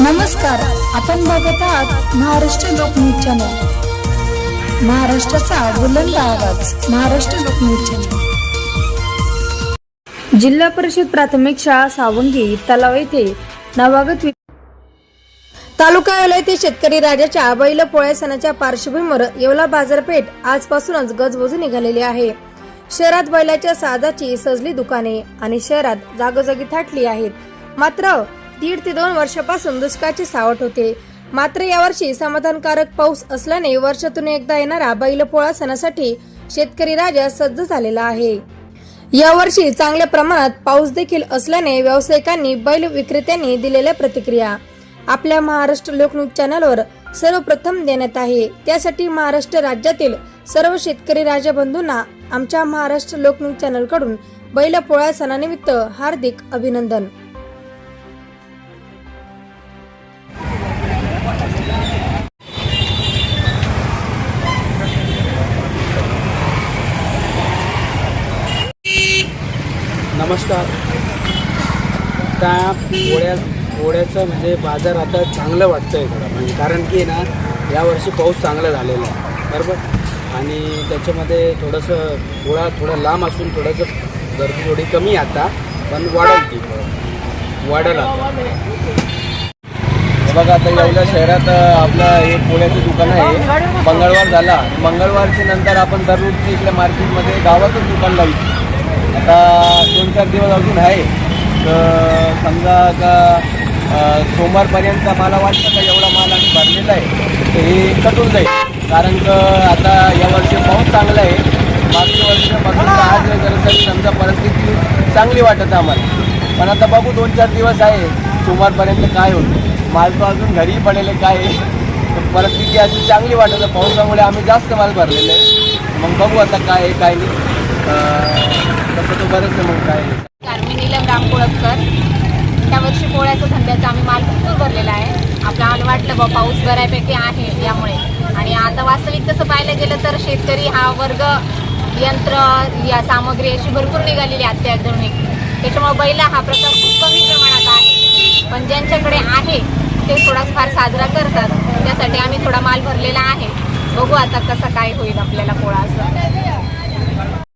नमस्कार आपण बघत आहात महाराष्ट्र लोकन्यूज चॅनल. महाराष्ट्राचा बुलंद आवाज महाराष्ट्र लोकन्यूज चॅनल. जिल्हा परिषद प्राथमिक शाळा सावंगी तलाव येथे नवागत वि- तालुका येवला येथे शेतकरी राजाच्या बैल पोळ्या सणाच्या पार्श्वभूमीवर येवला बाजारपेठ आजपासूनच गजबजून निघालेली आहे. शहरात बैलाच्या साजाची सजली दुकाने आणि शहरात जागोजागी थाटली आहेत. मात्र दीड ते दोन वर्षापासून दुष्काळाची सावट होते. मात्र यावर्षी समाधानकारक पाऊस असल्याने वर्षातून एकदा येणारा बैलपोळा सणासाठी शेतकरी राजा सज्ज झालेला आहे. यावर्षी चांगल्या प्रमाणात पाऊस देखील असल्याने व्यावसायिकांनी बैल विक्रेत्यांनी दिलेल्या प्रतिक्रिया. आपल्या महाराष्ट्र लोकन्यूज चॅनलवर सर्वप्रथम देण्यात आहे. त्यासाठी महाराष्ट्र राज्यातील सर्व शेतकरी राजा बंधूंना आमच्या महाराष्ट्र लोकन्यूज चॅनलकडून बैलपोळा सणानिमित्त हार्दिक अभिनंदन. नमस्कार. त्या पोळ्या पोळ्याचं म्हणजे बाजार आता चांगलं वाटतं आहे थोडं म्हणजे. कारण की ना यावर्षी पाऊस चांगला झालेला आहे. बरोबर? आणि त्याच्यामध्ये थोडंसं पोळा थोडा लांब असून थोडंसं गर्दी थोडी कमी आता पण वाढेल ती वाढेल आता. बघा आता येवल्या शहरात आपलं हे पोळ्याचं दुकान आहे. मंगळवार झाला. मंगळवारच्या नंतर आपण दररोजच्या इकडे मार्केटमध्ये गावातच दुकान लावतो आता दोन चार दिवस अजून आहे. तर समजा का सोमवारपर्यंत मला वाटतं का एवढा माल आम्ही भरलेला आहे? तर हे कटून जाईल. कारण का आता यावर्षी पाऊस चांगला आहे. मागच्या वर्षापासून आज जरासरी समजा परिस्थिती चांगली वाटत आम्हाला. पण आता बघू दोन चार दिवस आहे. सोमवारपर्यंत काय होतं माल तो अजून घरी पडेल काय आहे. तर परिस्थिती अशी चांगली वाटत आहे. पावसामुळे आम्ही जास्त माल भरलेला आहे. मग बघू आता काय आहे काय नाही. तसं तो बरंच आहे मग काय. आहे. नीलम राम कोळपकर त्या वर्षी पोळ्याचा धंद्याचा आम्ही माल भरपूर भरलेला आहे. आपल्याला वाटलं बा पाऊस बऱ्यापैकी आहे यामुळे. आणि आता वास्तविक तसं पाहायला गेलं तर शेतकरी हा वर्ग यंत्र या सामग्री अशी भरपूर निघालेली आहे अत्याधुनिक. त्याच्यामुळे बैला हा प्रकार खूप कमी प्रमाणात आहे. पण ज्यांच्याकडे आहे ते थोडाच फार साजरा करतात. त्यासाठी आम्ही थोडा माल भरलेला आहे. बघू आता कसा काय होईल आपल्याला पोळा असं.